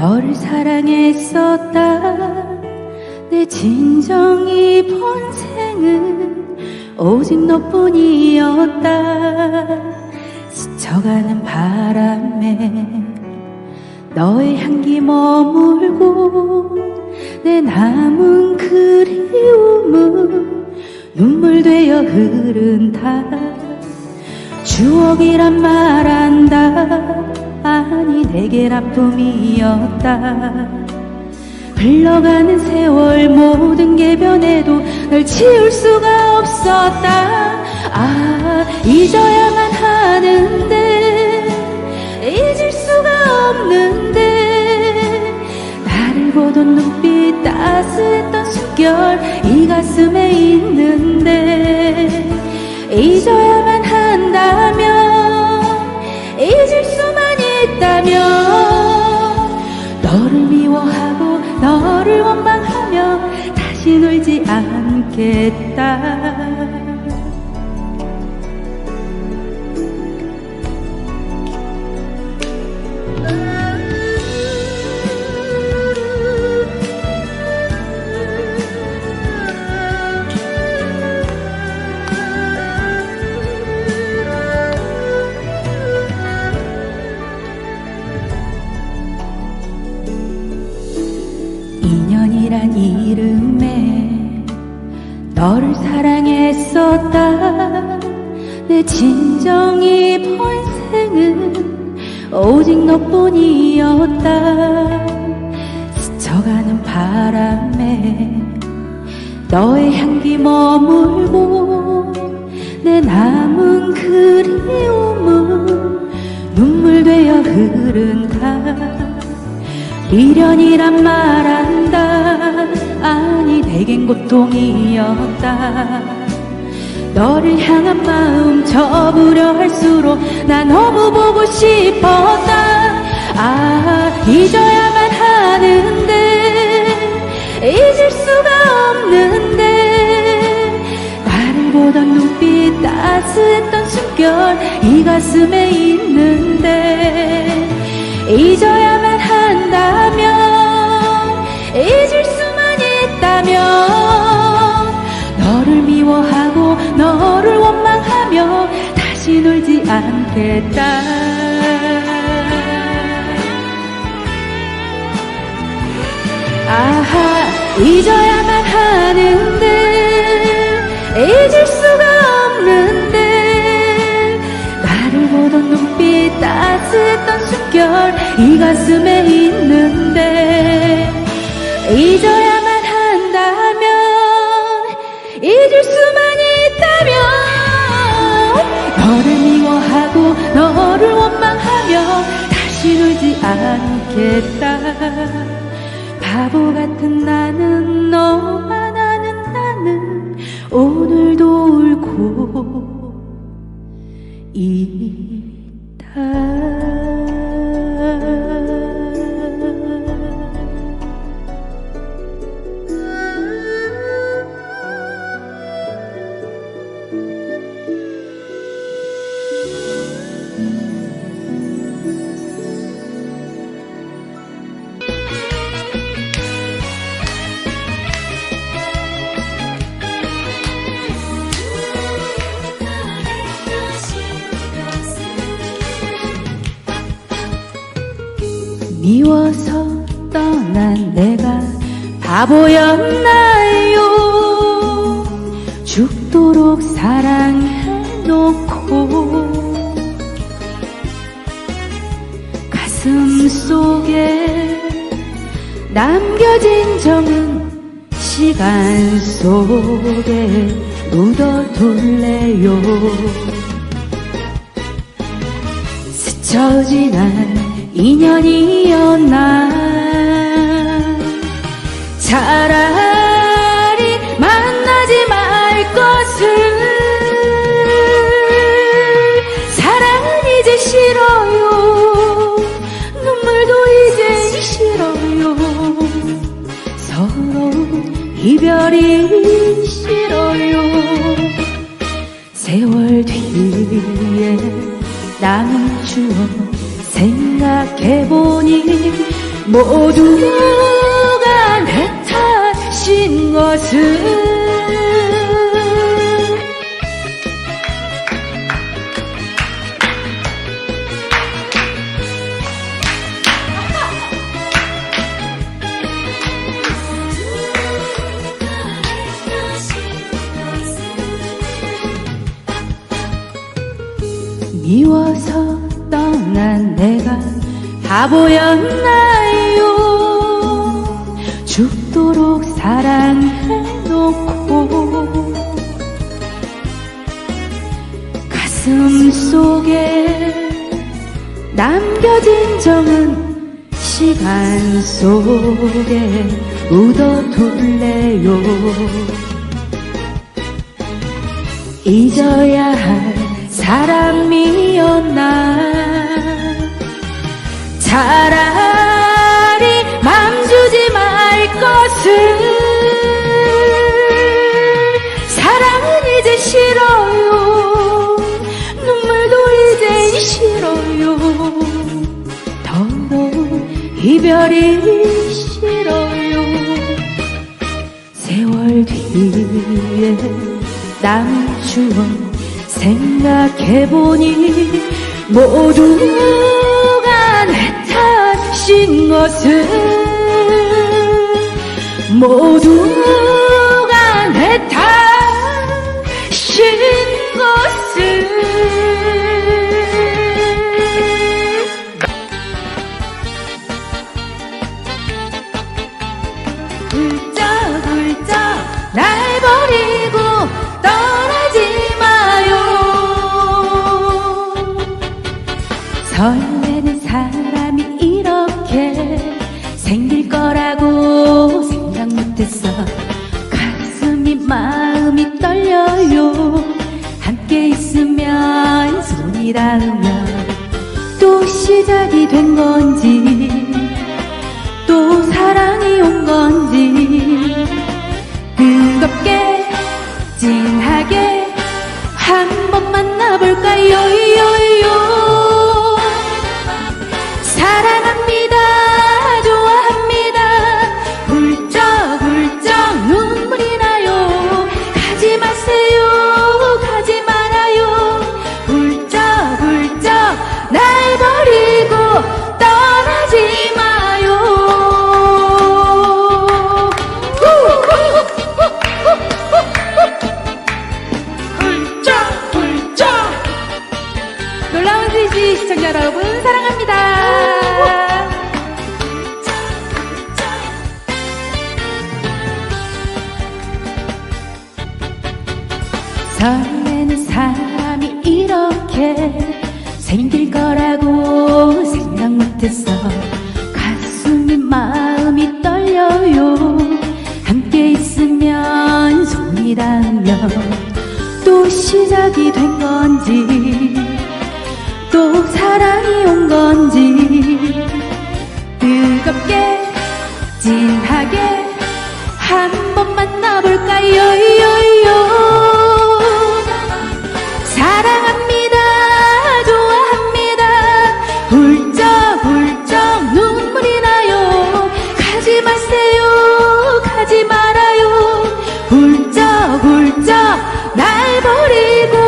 너를 사랑했었다. 내 진정이 본생은 오직 너뿐이었다. 스쳐가는 바람에 너의 향기 머물고 내 남은 그리움은 눈물 되어 흐른다 추억이란 말한다. 아니 내겐 아픔이었다. 흘러가는 세월 모든 게 변해도 널 지울 수가 없었다. 아 잊어야만 하 있다면 너를 미워하고 너를 원망하며 다시 놀지 않겠다 너를 사랑했었다. 내 진정이 본생은 오직 너뿐이었다. 스쳐가는 바람에 너의 향기 머물고 내 남은 그리움은 눈물 되어 흐른다 미련이란 말한다. 아니 내겐 고통이었다. 너를 향한 마음 접으려 할수록 나 너무 보고 싶었다. 아 잊어야만 하는데 잊을 수가 없는데. 나를 보던 눈빛 따스했던 숨결 이 가슴에 있는데 잊어야만 않겠다. 아하 잊어야만 하는데 잊을 수가 없는데 나를 보던 눈빛 따스했던 숨결 이 가슴에 있는데 잊어야 바보 같은 나는 너만 아는 나는 오늘도 울고 있 미워서 떠난 내가 바보였나요? 죽도록 사랑해놓고 가슴 속에 남겨진 정은 시간 속에 묻어둘래요? 스쳐 지난 인연이었나? 차라리 만나지 말 것을. 사랑은 이제 싫어요. 눈물도 이제 싫어요. 서로 이별이 싫어요. 세월 뒤에 남은 추억 생각해보니 모두가 내 탓인 것을 바보였나요? 죽도록 사랑해놓고 가슴 속에 남겨진 정은 시간 속에 묻어둘래요? 잊어야 할 사람이었나 차라리 맘 주지 말 것을. 사랑은 이제 싫어요. 눈물도 이제 싫어요. 더러운 이별이 싫어요. 세월 뒤에 남은 추억 생각해보니 모두가 내 것을 모두가 내 탓인 것을. 훌쩍훌쩍 날 버리고 떠나지 마요. 설 못했어. 가슴이 마음이 떨려요. 함께 있으면 손이 닿으면 또 시작이 된 건지 또 사랑이 온 건지. 뜨겁게 진하게 한 번 만나볼까요 스시 시청자 여러분 사랑합니다. 설레는 사람이 이렇게 생길 거라고 생각 못했어 가슴이 마음이 떨려요. 함께 있으면 손이 닿으면 또 시작이 된 건지 또 사랑이 온 건지 뜨겁게 진하게 한번 만나볼까요? 요요 사랑합니다. 좋아합니다. 훌쩍훌쩍 눈물이 나요. 가지 마세요. 가지 말아요. 훌쩍훌쩍 날 버리고